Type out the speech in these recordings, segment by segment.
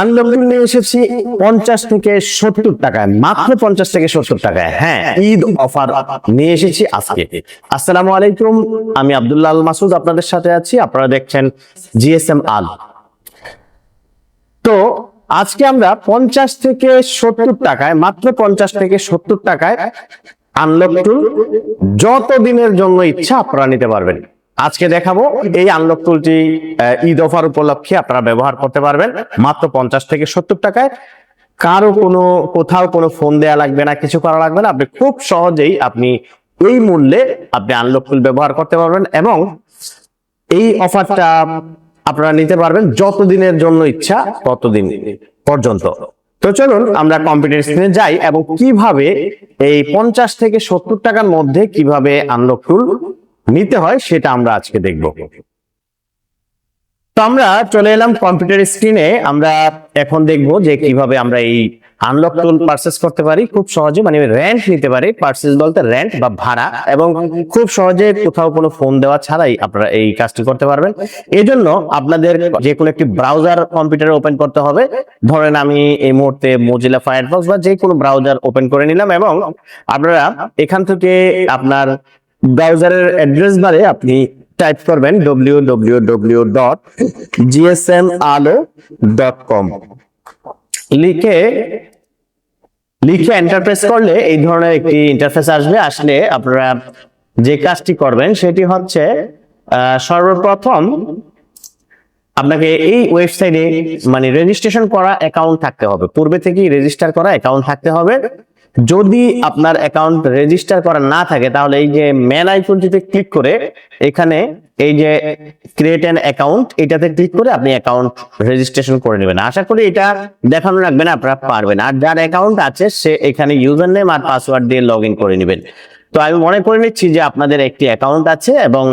Unlock নিয়ে এসেছি পঞ্চাশ থেকে সত্তর টাকায়, মাত্র পঞ্চাশ থেকে সত্তর টাকায়। হ্যাঁ ঈদ অফার নিয়ে এসেছি আজকে। আসসালামু আলাইকুম, আমি আব্দুল্লাহ আল মাসুদ, আপনাদের সাথে আছি। আপনারা দেখছেন জিএসএম আল। তো, আজকে আমরা পঞ্চাশ থেকে সত্তর টাকায়, মাত্র পঞ্চাশ থেকে সত্তর টাকায় আনলক টুল যত দিনের জন্য ইচ্ছা আপনারা নিতে পারবেন। আজকে দেখাবো এই আনলক টুলটি ঈদ অফার উপলক্ষে আপনারা ব্যবহার করতে পারবেন। মাত্র পঞ্চাশ থেকে সত্তর টাকায়। কারও কোনো, কোথাও কোনো ফোন দেয়া লাগবে না, কিছু করা লাগবে না। আপনি খুব সহজেই আপনি এই মূল্যে আপনি আনলক টুল ব্যবহার করতে পারবেন এবং এই অফারটা আপনারা নিতে পারবেন যতদিনের জন্য ইচ্ছা ততদিন পর্যন্ত। তো চলুন আমরা কম্পিউটার স্ক্রিনে যাই এবং কীভাবে এই পঞ্চাশ থেকে সত্তর টাকার মধ্যে কীভাবে আনলক টুল নিতে হয়, সেটা আমরা আজকে দেখব। তো আমরা চলে এলাম কম্পিউটার স্ক্রিনে আমরা এখন দেখব যে কীভাবে আমরা এই আনলক টুল পারচেস করতে পারি। খুব সহজে মানে রেন্ট নিতে পারি পারচেস বলতে রেন্ট বা ভাড়া। এবং খুব সহজে কোথাও কোনো ফোন দেওয়া ছাড়াই আপনারা এই কাজটি করতে পারবেন। এই জন্য আপনাদের যে কোনো একটি ব্রাউজার কম্পিউটারে ওপেন করতে হবে। ধরেন আমি এই মুহূর্তে মজিলা ফায়ারফক্স বা যে কোনো ব্রাউজার ওপেন করে নিলাম এবং আপনারা এখান থেকে আপনার ব্রাউজারের অ্যাড্রেস বারে আপনি টাইপ করবেন W W W dot GSM লিখে লিখে এন্টারপ্রেস করলে এই ধরনের একটি ইন্টারফেস আসবে। আসলে আপনারা যে কাজটি করবেন সেটি হচ্ছে সর্বপ্রথম আপনাকে এই ওয়েবসাইটে মানে রেজিস্ট্রেশন করা অ্যাকাউন্ট থাকতে হবে। পূর্বে থেকেই রেজিস্টার করা অ্যাকাউন্ট থাকতে হবে। যদি আপনার অ্যাকাউন্ট রেজিস্টার করা না থাকে, তাহলে এই যে মেন আইকনটিতে ক্লিক করে এখানে এই যে ক্রিয়েট অ্যান অ্যাকাউন্ট এটাতে ক্লিক করে আপনি অ্যাকাউন্ট রেজিস্ট্রেশন করে নেবেন। আশা করি এটা দেখানো রাখবেন, আপনারা পারবেন। আর যার অ্যাকাউন্ট আছে, সে এখানে ইউজার নেম আর পাসওয়ার্ড দিয়ে লগ করে নেবেন। তো আমি মনে করে নিচ্ছি যে আপনাদের একটি অ্যাকাউন্ট আছে এবং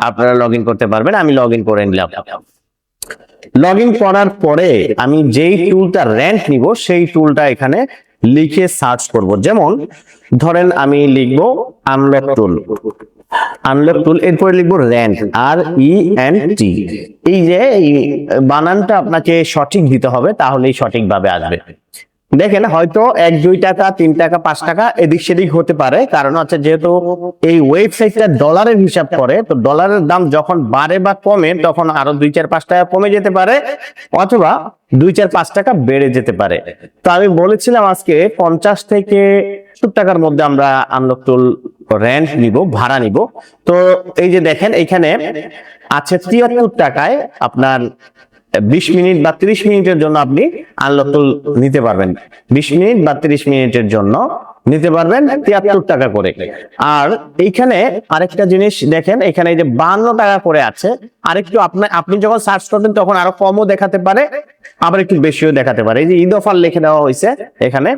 আপনারা লগ করতে পারবেন, আমি লগ করে নিলাম। লগ করার পরে আমি যেই টুলটা র্যাঙ্ক নিব, সেই টুলটা এখানে লিখে সার্চ করব। যেমন, ধরেন আমি লিখব আনলক টুল আনলক টুল এরপরে লিখব র্যান্ট আর ই এন টি এই যে বানানটা আপনাকে সঠিক দিতে হবে, তাহলেই সঠিকভাবে আসবে। দেখেন, হয়তো এক, দুই টাকা, তিন টাকা, পাঁচ টাকা এদিক সেদিক হতে পারে। কারণ হচ্ছে যেহেতু এই ওয়েবসাইটটা ডলারের হিসাব করে, তো ডলারের দাম যখন বাড়ে বা কমে, তখন আরও দুই, চার, পাঁচ টাকা কমে যেতে পারে, অথবা দুই, চার, পাঁচ টাকা বেড়ে যেতে পারে। তো আমি বলেছিলাম আজকে পঞ্চাশ থেকে সত্তর টাকার মধ্যে আমরা আনলক টুল রেন্ট নিব, ভাড়া নিব। তো এই যে দেখেন, এখানে আছে তিয়াত্তর টাকায় আপনার বিশ মিনিট বা ত্রিশ মিনিটের জন্য আপনি আনলক টুল নিতে পারবেন। বিশ মিনিট বা ত্রিশ মিনিটের জন্য নিতে পারবেন তিয়াত্তর টাকা করে। আর এইখানে আরেকটা জিনিস দেখেন, এখানে এই যে বান্ন টাকা করে আছে। আরেকটু আপনার আপনি যখন সার্চ করবেন তখন আরও কমও দেখাতে পারে, আবার একটু বেশিও দেখাতে পারে। এই যে ঈদ অফার লিখে দেওয়া হয়েছে এখানে।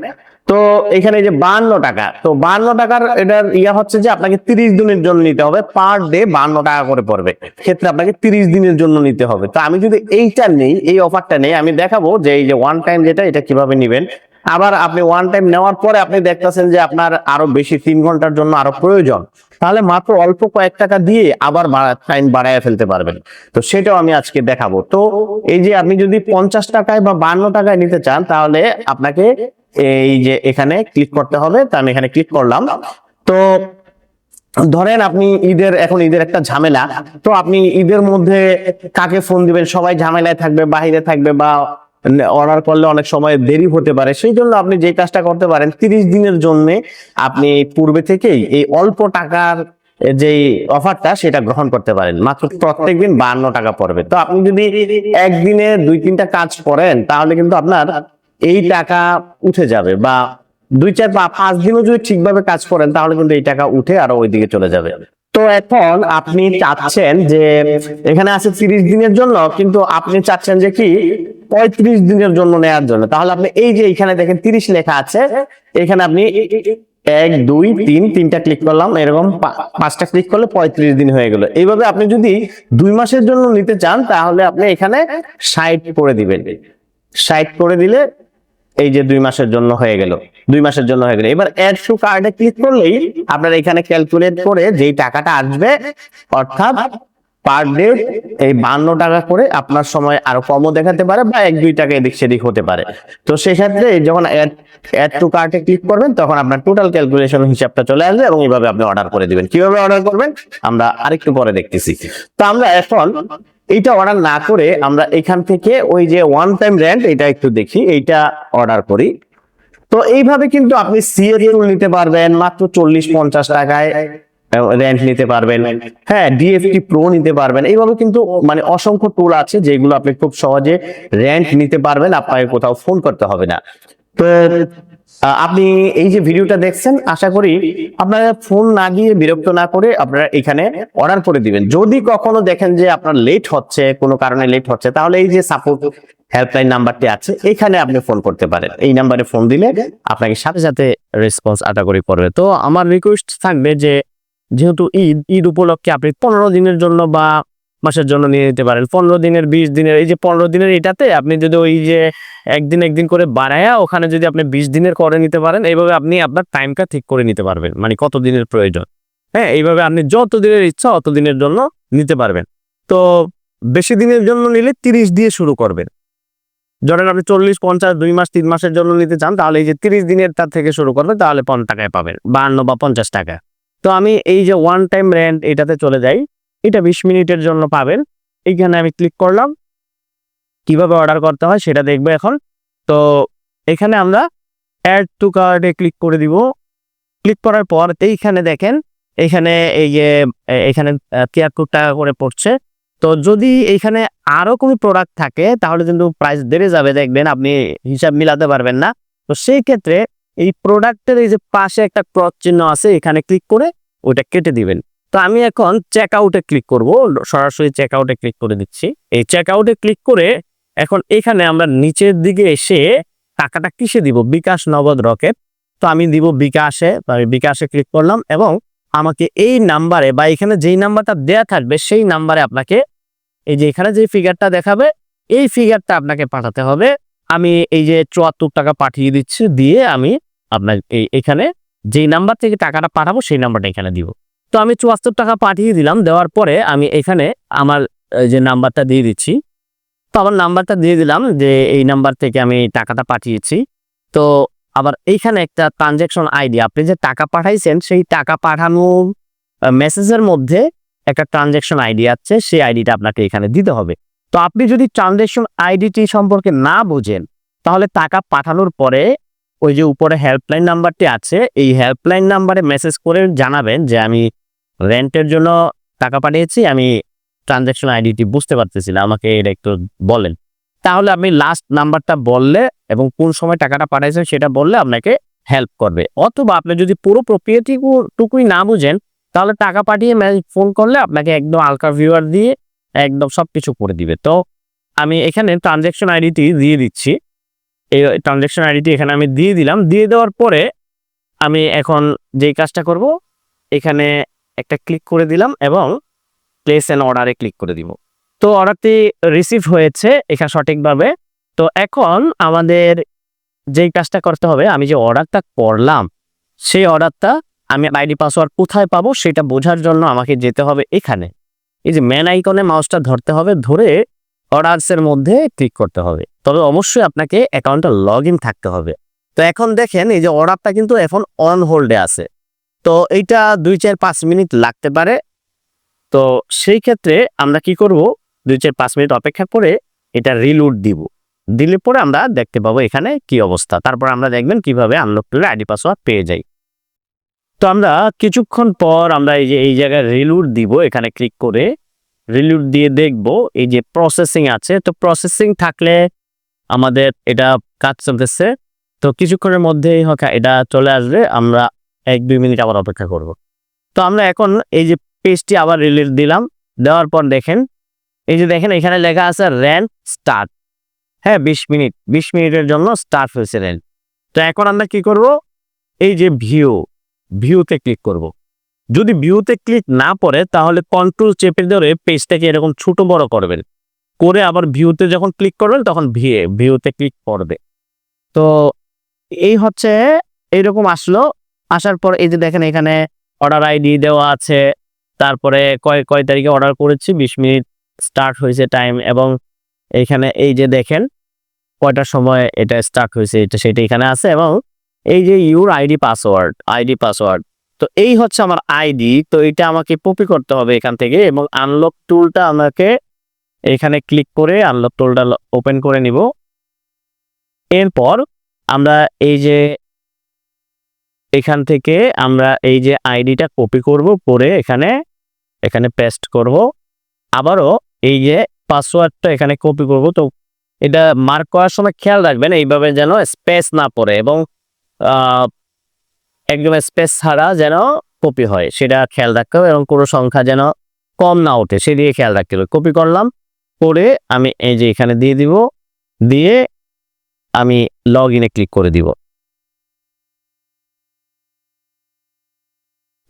তো এখানে যে বান্ন টাকা, তো বান্ন টাকার এটার ইয়া হচ্ছে যে আপনাকে তিরিশ দিনের জন্য নিতে হবে, পার ডে বান্ন টাকা করে পড়বে। ক্ষেত্রে আপনাকে তিরিশ দিনের জন্য নিতে হবে। তো আমি যদি এইটা নেই, এই অফারটা নেই, আমি দেখাবো যে এই যে ওয়ান টাইম যেটা, এটা কীভাবে নিবেন। আবার আপনি ওয়ান টাইম নেওয়ার পরে আপনি দেখতেছেন যে আপনার আরও বেশি তিন ঘণ্টার জন্য আরও প্রয়োজন। তাহলে মাত্র অল্প কয়েক টাকা দিয়ে আবার টাইম বাড়ায় ফেলতে পারবেন। তো সেটাও আমি আজকে দেখাবো। তো এই যে আপনি যদি পঞ্চাশ টাকায় বা বান্ন টাকায় নিতে চান, তাহলে আপনাকে এই যে এখানে ক্লিক করতে হবে, তো আমি এখানে ক্লিক করলাম। তো ধরেন আপনি ঈদের, এখন ঈদের একটা ঝামেলা, তো আপনি ঈদের মধ্যে কাকে ফোন দিবেন? সবাই ঝামেলায় থাকবে, বাহিরে থাকবে বা অর্ডার করলে অনেক সময় দেরি হতে পারে। সেই জন্য আপনি যে কাজটা করতে পারেন, তিরিশ দিনের জন্য আপনি পূর্বে থেকেই এই অল্প টাকার যে অফারটা সেটা গ্রহণ করতে পারেন। মাত্র প্রত্যেকদিন বান্ন টাকা পড়বে। তো আপনি যদি একদিনে দুই তিনটা কাজ করেন, তাহলে কিন্তু আপনার এই টাকা উঠে যাবে বা দুই চার বা পাঁচ দিনও যদি ঠিকভাবে কাজ করেন, তাহলে কিন্তু এই টাকা উঠে আরও ওইদিকে চলে যাবে। তো এখন আপনি চাচ্ছেন যে এখানে আছে তিরিশ দিনের জন্য, কিন্তু আপনি চাচ্ছেন যে কি পঁয়ত্রিশ দিনের জন্য নেয়ার জন্য। তাহলে আপনি এই যে এখানে দেখেন তিরিশ লেখা আছে, এখানে আপনি এক, দুই, তিন, তিনটা ক্লিক করলাম, এরকম পাঁচটা ক্লিক করলে পঁয়ত্রিশ দিন হয়ে গেল। এইভাবে আপনি যদি দুই মাসের জন্য নিতে চান, তাহলে আপনি এখানে ষাট করে দিবেন। ষাট করে দিলে এই যে দুই মাসের জন্য হয়ে গেল, দুই মাসের জন্য হয়ে গেল। এবার অ্যাড টু কার্ডে ক্লিক করলেই আপনার এখানে ক্যালকুলেট করে যেই টাকাটা আসবে, অর্থাৎ পার ডে এই বান্ন টাকা করে আপনার সময় আরও কমও দেখাতে পারে বা এক, দুই টাকা এদিক সেদিক হতে পারে। তো সেক্ষেত্রে যখন অ্যাড টু কার্টে ক্লিক করবেন, তখন আপনার টোটাল ক্যালকুলেশন হিসাবটা চলে আসবে এবং এইভাবে আপনি অর্ডার করে দিবেন। কীভাবে অর্ডার করবেন? আমরা আরেকটু পরে দেখতেছি। তো আমরা এখন এইটা অর্ডার না করে আমরা এখান থেকে ওই যে ওয়ান টাইম রেন্ট এটা একটু দেখি, এইটা অর্ডার করি। তো এইভাবে কিন্তু আপনি সিএল নিতে পারবেন, মাত্র চল্লিশ পঞ্চাশ টাকায়। রেন্ট নিতে পারবেন। হ্যাঁ ডিএফটি প্রো নিতে পারবেন। এইভাবে কিন্তু মানে অসংখ্য টুল আছে যেগুলো আপনি খুব সহজে রেন্ট নিতে পারবেন, আপনাকে কোথাও ফোন করতে হবে না। তো আপনি এই যে ভিডিওটা দেখছেন, আশা করি আপনারা ফোন না গিয়ে বিরক্ত না করে আপনারা এখানে অর্ডার করে দিবেন। যদি কখনো দেখেন যে আপনার লেট হচ্ছে, কোনো কারণে লেট হচ্ছে, তাহলে এই যে সাপোর্ট হেল্পলাইন নাম্বারটি আছে, এখানে আপনি ফোন করতে পারেন। এই নাম্বারে ফোন দিলে আপনাকে সাথে সাথে রেসপন্স আশা করি করবে। তো, আমার রিকোয়েস্ট থাকবে যে যেহেতু ঈদ ঈদ উপলক্ষে আপনি পনেরো দিনের জন্য বা মাসের জন্য নিয়ে নিতে পারেন। পনেরো দিনের, বিশ দিনের, এই যে পনেরো দিনের এটাতে আপনি যদি ওই যে একদিন একদিন করে বাড়ায়া ওখানে যদি আপনি বিশ দিনের করে নিতে পারেন, এইভাবে আপনি আপনার টাইমটা ঠিক করে নিতে পারবেন। মানে কত দিনের প্রয়োজন। হ্যাঁ এইভাবে আপনি যত দিনের ইচ্ছা অত দিনের জন্য নিতে পারবেন। তো বেশি দিনের জন্য নিলে তিরিশ দিয়ে শুরু করবেন। ধরেন আপনি চল্লিশ, পঞ্চাশ, দুই মাস, তিন মাসের জন্য নিতে চান, তাহলে এই যে তিরিশ দিনের তার থেকে শুরু করবেন তাহলে পঞ্চাশ টাকায় পাবেন। বাহান্ন বা পঞ্চাশ টাকা। তো আমি এই যে ওয়ান টাইম রেন্ট এটাতে চলে যাই, এটা বিশ মিনিটের জন্য পাবেন। এইখানে আমি ক্লিক করলাম। কীভাবে অর্ডার করতে হয় সেটা দেখব এখন। তো এখানে আমরা অ্যাড টু কার্ডে ক্লিক করে দিব। ক্লিক করার পর এইখানে দেখেন, এখানে এই যে এখানে তিয়াত্তর টাকা করে পড়ছে। তো যদি এইখানে আরও কোনো প্রোডাক্ট থাকে, তাহলে কিন্তু প্রাইস বেড়ে যাবে। দেখবেন আপনি হিসাব মিলাতে পারবেন না। তো সেই ক্ষেত্রে এই প্রোডাক্টের এই যে পাশে একটা ক্রস চিহ্ন আছে, এখানে ক্লিক করে ওটা কেটে দিবেন। তো আমি এখন চেক আউটে ক্লিক করব, সরাসরি চেক আউটে ক্লিক করে দিচ্ছি। এই চেক আউটে ক্লিক করে এখন এখানে আমরা নিচের দিকে এসে টাকাটা কিসে দিব? বিকাশ নগদ রকেট। তো আমি দিব বিকাশে আমি বিকাশে ক্লিক করলাম এবং আমাকে এই নাম্বারে বা এখানে যেই নাম্বারটা দেয়া থাকবে, সেই নাম্বারে আপনাকে এই যে এখানে যে ফিগারটা দেখাবে, এই ফিগারটা আপনাকে পাঠাতে হবে। আমি এই যে চুয়াত্তর টাকা পাঠিয়ে দিচ্ছি, দিয়ে আমি আপনার এই, এখানে যেই নাম্বার থেকে টাকাটা পাঠাবো, সেই নাম্বারটা এখানে দিব। তো আমি চুয়াত্তর টাকা পাঠিয়ে দিলাম, দেওয়ার পরে আমি এখানে আমার যে নাম্বারটা দিয়ে দিচ্ছি, তো আমার নাম্বারটা দিয়ে দিলাম যে এই নাম্বার থেকে আমি টাকাটা পাঠিয়েছি। তো আবার এইখানে একটা ট্রানজ্যাকশন আইডি আপনি যে টাকা পাঠাইছেন, সেই টাকা পাঠানোর মেসেজের মধ্যে একটা ট্রানজ্যাকশন আইডি আছে, সেই আইডিটা আপনাকে এখানে দিতে হবে। তো আপনি যদি ট্রানজ্যাকশন আইডিটি সম্পর্কে না বোঝেন, তাহলে টাকা পাঠানোর পরে ওই যে উপরে হেল্পলাইন নাম্বারটি আছে, এই হেল্পলাইন নাম্বারে মেসেজ করে জানাবেন যে আমি রেন্টের জন্য টাকা পাঠিয়েছি, আমি ট্রানজ্যাকশন আইডিটি বুঝতে পারতেছি না, আমাকে এটা একটু বলেন। তাহলে আপনি লাস্ট নাম্বারটা বললে এবং কোন সময় টাকাটা পাঠাইছেন সেটা বললে আপনাকে হেল্প করবে। অথবা আপনি যদি পুরো প্রক্রিয়াটি টুকুই না বুঝেন, তাহলে টাকা পাঠিয়ে ফোন করলে আপনাকে একদম আলকা ভিউয়ার দিয়ে একদম সব কিছু করে দিবে। তো আমি এখানে ট্রানজ্যাকশন আইডিটি দিয়ে দিচ্ছি। এই ট্রানজ্যাকশন আইডিটি এখানে আমি দিয়ে দিলাম। দিয়ে দেওয়ার পরে আমি এখন যেই কাজটা করব, এখানে একটা ক্লিক করে দিলাম এবং প্লেস অ্যান্ড অর্ডারে ক্লিক করে দিব। তো অর্ডারটি রিসিভ হয়েছে এখানে সঠিকভাবে। তো এখন আমাদের যেই কাজটা করতে হবে, আমি যে অর্ডারটা করলাম, সেই অর্ডারটা আমি আইডি পাসওয়ার্ড কোথায় পাবো সেটা বোঝার জন্য আমাকে যেতে হবে এখানে। এই যে ম্যান আইকনে মাউসটা ধরতে হবে, ধরে অর্ডারসের মধ্যে ক্লিক করতে হবে। তবে অবশ্যই আপনাকে অ্যাকাউন্টটা লগ থাকতে হবে। তো এখন দেখেন, এই যে অর্ডারটা কিন্তু এখন অন হোল্ডে আছে। তো এইটা দুই চার পাঁচ মিনিট লাগতে পারে। তো সেই ক্ষেত্রে আমরা কি করব? দুই চার পাঁচ মিনিট অপেক্ষা করে এটা রিলুট দিব। দিলে পরে আমরা দেখতে পাবো এখানে কি অবস্থা। তারপর আমরা দেখবেন কীভাবে আনলক করে আইডি পাসওয়ার্ড পেয়ে যাই। তো আমরা কিছুক্ষণ পর আমরা এই যে, এই জায়গায় রিলুট দিব, এখানে ক্লিক করে রিলুট দিয়ে দেখব, এই যে প্রসেসিং আছে, তো প্রসেসিং থাকলে আমাদের এটা কাজ চলতেছে। তো কিছুক্ষণের মধ্যেই হোক এটা চলে আসবে, আমরা এক দুই মিনিট আবার অপেক্ষা করব। তো আমরা এখন এই যে পেজটি আবার রিলিট দিলাম, দেওয়ার পর দেখেন, এই যে দেখেন এখানে লেখা আছে র্যান স্টার্ট হ্যাঁ বিশ মিনিট, বিশ মিনিটের জন্য স্টার্ট হয়েছে র্যান তো এখন আমরা কি করব? এই যে ভিউ ভিউতে ক্লিক করব। যদি ভিউতে ক্লিক না পড়ে, তাহলে কন্ট্রোল চেপে ধরে পেজটাকে এরকম ছোট বড় করবেন। করে আবার ভিউতে যখন ক্লিক করবেন, তখন ভিএ ভিউতে ক্লিক করবে। তো এই হচ্ছে, এইরকম আসলো। আসার পর এই যে দেখেন এখানে অর্ডার আইডি দেওয়া আছে। তারপরে কয় কয় তারিখে অর্ডার করেছি? বিশ মিনিট স্টার্ট হয়েছে টাইম এবং এইখানে এই যে দেখেন, কয়টার সময় এটা স্টার্ট হয়েছে, এটা, সেটা এখানে আছে এবং এই যে your ID password ID password তো এই হচ্ছে আমার আইডি। তো এটা আমাকে কপি করতে হবে এখান থেকে এবং আনলক টুলটা আমাকে এখানে ক্লিক করে আনলক টুলটা ওপেন করে নিব। এরপর আমরা এই যে এখান থেকে আমরা এই যে আইডিটা কপি করব করে এখানে এখানে পেস্ট করব। আবারও এই যে পাসওয়ার্ডটা এখানে কপি করব। তো এটা মার্ক করার সময় খেয়াল রাখবেন এইভাবে যেন স্পেস না পড়ে এবং একদম স্পেস ছাড়া যেন কপি হয়। সেটা খেয়াল রাখতে হবে এবং কোনো সংখ্যা যেন কম না ওঠে সেদিকে খেয়াল রাখতে হবে। কপি করলাম, করে আমি এই যে এখানে দিয়ে দিব, দিয়ে আমি লগ ইনে ক্লিক করে দিব।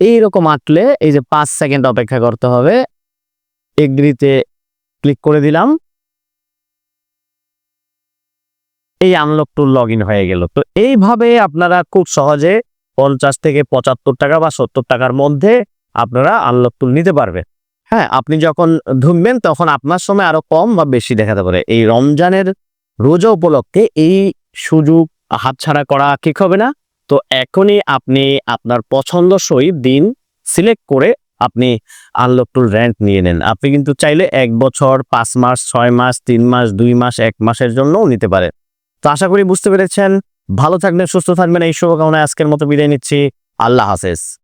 এইরকম আঁকলে এই যে পাঁচ সেকেন্ড অপেক্ষা করতে হবে। এগ্রিতে ক্লিক করে দিলাম। এই আনলক টুল লগ হয়ে গেল। তো এইভাবে আপনারা খুব সহজে পঞ্চাশ থেকে পঁচাত্তর টাকা বা সত্তর টাকার মধ্যে আপনারা আনলক নিতে পারবেন। হ্যাঁ আপনি যখন ঢুকবেন তখন আপনার সময় আরও কম বা বেশি দেখাতে পারে। এই রমজানের রোজা উপলক্ষে এই সুযোগ হাতছাড়া করা ঠিক হবে না। তো এখনই আপনি আপনার পছন্দসই দিন সিলেক্ট করে আপনি আনলক টুল রেন্ট নিয়ে নেন। আপনি কিন্তু চাইলে এক বছর, পাঁচ মাস, ছয় মাস, তিন মাস, দুই মাস, এক মাসের জন্যও নিতে পারেন। তো আশা করি বুঝতে পেরেছেন। ভালো থাকবেন সুস্থ থাকবেন। এই শুভকামনায় আজকের মতো বিদায় নিচ্ছি। আল্লাহ হাফেজ।